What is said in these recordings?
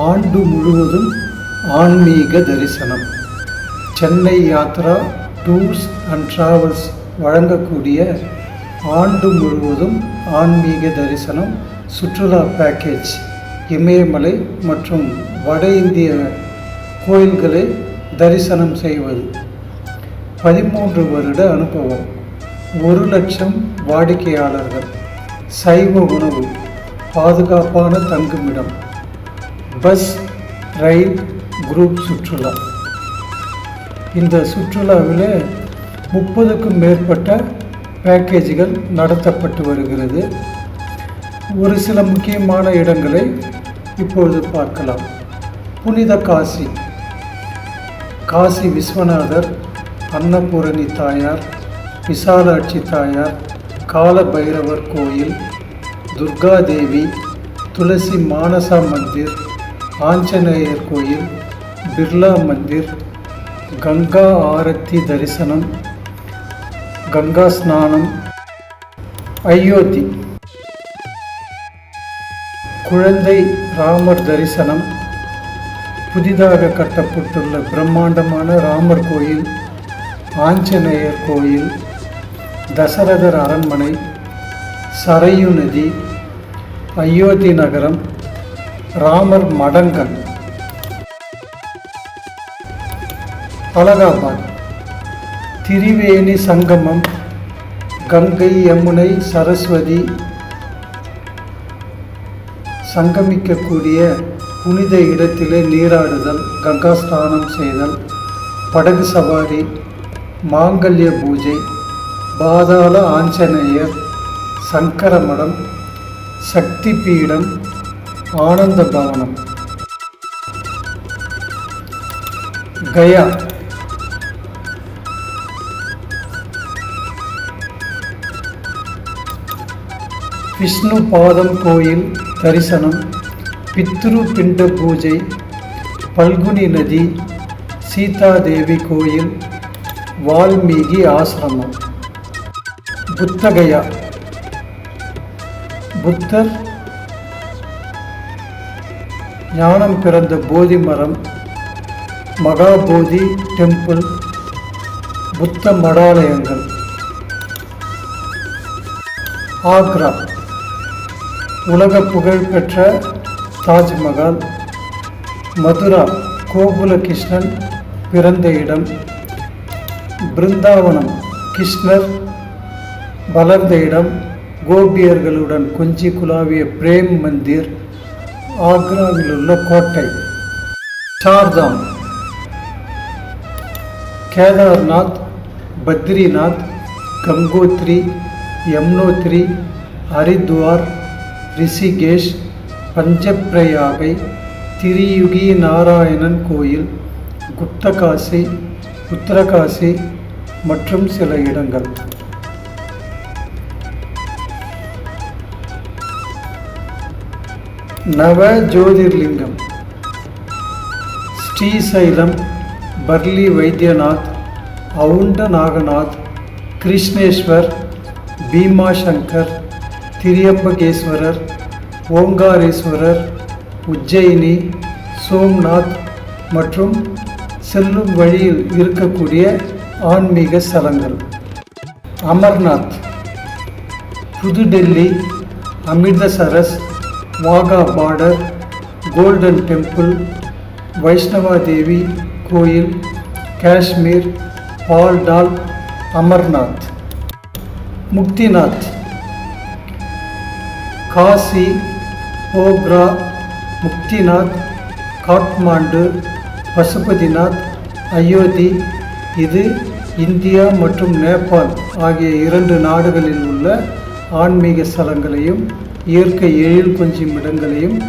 ஆண்டு முழுவதும் ஆன்மீக தரிசனம். Chennai Yatra tours and travels வழங்கக்கூடிய ஆண்டு முழுவதும் ஆன்மீக தரிசனம் சுற்றுலா பேக்கேஜ் இமயமலை மற்றும் வட இந்திய கோயில்களை தரிசனம் செய்வது. பதிமூன்று வருட அனுபவம் ஒரு லட்சம் வாடிக்கையாளர்கள் சைவ உணவு பாதுகாப்பான தங்குமிடம். பஸ் ரயில் குரூப் சுற்றுலா. இந்த சுற்றுலாவில் முப்பதுக்கும் மேற்பட்ட பேக்கேஜுகள் நடத்தப்பட்டு வருகிறது. ஒரு சில முக்கியமான இடங்களை இப்பொழுது பார்க்கலாம். புனித காசி. காசி விஸ்வநாதர் அன்னபூரணி தாயார் விசாலாட்சி தாயார் கால பைரவர் கோயில் துர்காதேவி துளசி மானசா மந்திர் ஆஞ்சநேயர் கோயில் பிர்லா மந்திர் கங்கா ஆரத்தி தரிசனம் கங்கா ஸ்நானம் அயோத்தி குழந்தை ராமர் தரிசனம் புதிதாக கட்டப்பட்டுள்ள பிரம்மாண்டமான ராமர் கோயில் ஆஞ்சநேயர் கோயில் தசரதர் அரண்மனை சரையு நதி அயோத்தி நகரம் ராமர் மடங்கள். அலகாபாத். திரிவேணி சங்கமம். கங்கை யமுனை சரஸ்வதி. சங்கமிக்கக்கூடிய புனித இடத்திலே நீராடுதல் கங்கா ஸ்நானம் செய்தல் படகு சவாரி மாங்கல்ய பூஜை பாதாள ஆஞ்சநேயர் சங்கரமடம் சக்தி பீடம் ஆனந்த பவனம் கயா. விஷ்ணு பாதம் கோயில் தரிசனம் பித்ரு பிண்ட பூஜை பல்குனி நதி சீதாதேவி கோயில் வால்மீகி ஆசிரமம். புத்தகயா புத்தர் ஞானம் பிறந்த போதி மரம் மகாபோதி டெம்பிள் புத்த மடாலயங்கள். ஆக்ரா உலக புகழ்பெற்ற தாஜ்மஹால். மதுரா கோகுலகிருஷ்ணன் பிறந்த இடம். பிருந்தாவனம் கிருஷ்ணர் வளர்ந்த இடம். கோபியர்களுடன் கொஞ்சி குலாவிய பிரேம் மந்திர். ஆக்ராவில் உள்ள கோட்டை சார்தாம். கேதார்நாத் பத்ரிநாத் கங்கோத்ரி யம்னோத்ரி ஹரித்வார் ரிஷிகேஷ் பஞ்சப்பிரயாகை திரியுகி நாராயணன் கோயில் குப்தகாசி உத்தரகாசி மற்றும் சில இடங்கள். நவ ஜோதிர்லிங்கம். ஸ்ரீசைலம் பர்லி வைத்தியநாத் அவுண்ட நாகநாத் கிருஷ்ணேஸ்வர் பீமாசங்கர் திரியம்பகேஸ்வரர் ஓங்காரேஸ்வரர் உஜ்ஜயினி சோம்நாத் மற்றும் செல்லும் வழியில் இருக்கக்கூடிய ஆன்மீக ஸ்தலங்கள் Amarnath Pudu Delhi Amritsar Wagah border golden temple Vaishnava Devi கோயில் காஷ்மீர் பால்டால் அமர்நாத். முக்திநாத். காசி போக்ரா முக்திநாத் காட்மாண்டு பசுபதிநாத் அயோத்தி இது இந்தியா மற்றும் நேபாள் ஆகிய இரண்டு நாடுகளில் உள்ள ஆன்மீக ஸ்தலங்களையும் இயற்கை எழில் கொஞ்சம் இடங்களையும்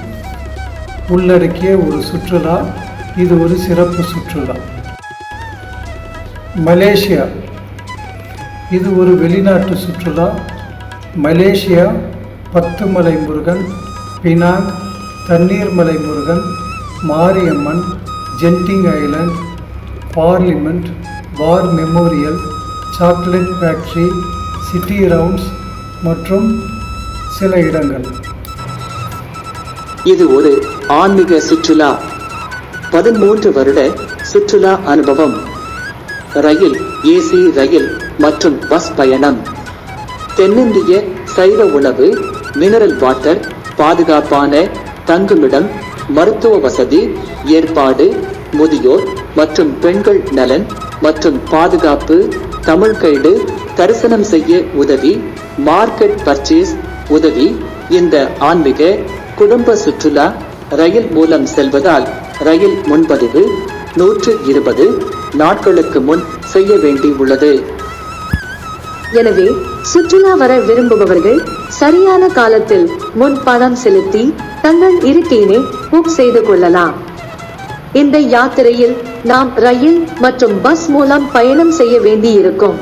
உள்ளடக்கிய ஒரு சுற்றுலா. இது ஒரு சிறப்பு சுற்றுலா. மலேசியா. இது ஒரு வெளிநாட்டு சுற்றுலா. Malaysia Pathumalai Murugan Penang Thanneermalai Murugan Mariamman Genting island parliament war memorial chocolate factory city rounds மற்றும் சில இடங்கள். இது ஒரு ஆன்மீக சுற்றுலா. பதிமூன்று வருட சுற்றுலா அனுபவம். ரயில் ஏசி ரயில் மற்றும் பஸ் பயணம். தென்னிந்திய சைவ உணவு மினரல் வாட்டர் பாதுகாப்பான தங்குமிடம் மருத்துவ வசதி ஏற்பாடு முதியோர் மற்றும் பெண்கள் நலன் மற்றும் பாதுகாப்பு தமிழ் கைடு தரிசனம் செய்ய உதவி மார்க்கெட் பர்ச்சேஸ் உதவி இந்த ஆன்மீக குடும்ப சுற்றுலா ரயில் மூலம் செல்வதால் ரயில் முன்பதிவு நூற்று இருபது நாட்களுக்கு முன் செய்ய வேண்டி உள்ளது எனவே சுற்றுலா வர விரும்புபவர்கள் சரியான காலத்தில் முன் பணம் செலுத்தி தங்கள் இருக்கையினை புக் செய்து கொள்ளலாம். இந்த யாத்திரையில் நாம் ரயில் மற்றும் பஸ் மூலம் பயணம் செய்ய வேண்டியிருக்கும்.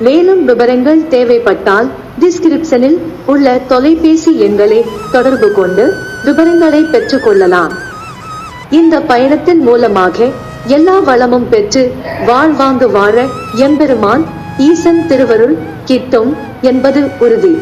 மேலும் விவரங்கள் தேவைப்பட்டால் டிஸ்கிரிப்ஷனில் உள்ள தொலைபேசி எண்களை தொடர்பு கொண்டு விவரங்களை பெற்றுக்கொள்ளலாம் இந்த பயணத்தின் மூலமாக எல்லா வளமும் பெற்று வாழ்வாங்கு வாழ எம்பெருமான் ஈசன் திருவருள் கிட்டும் என்பது உறுதி.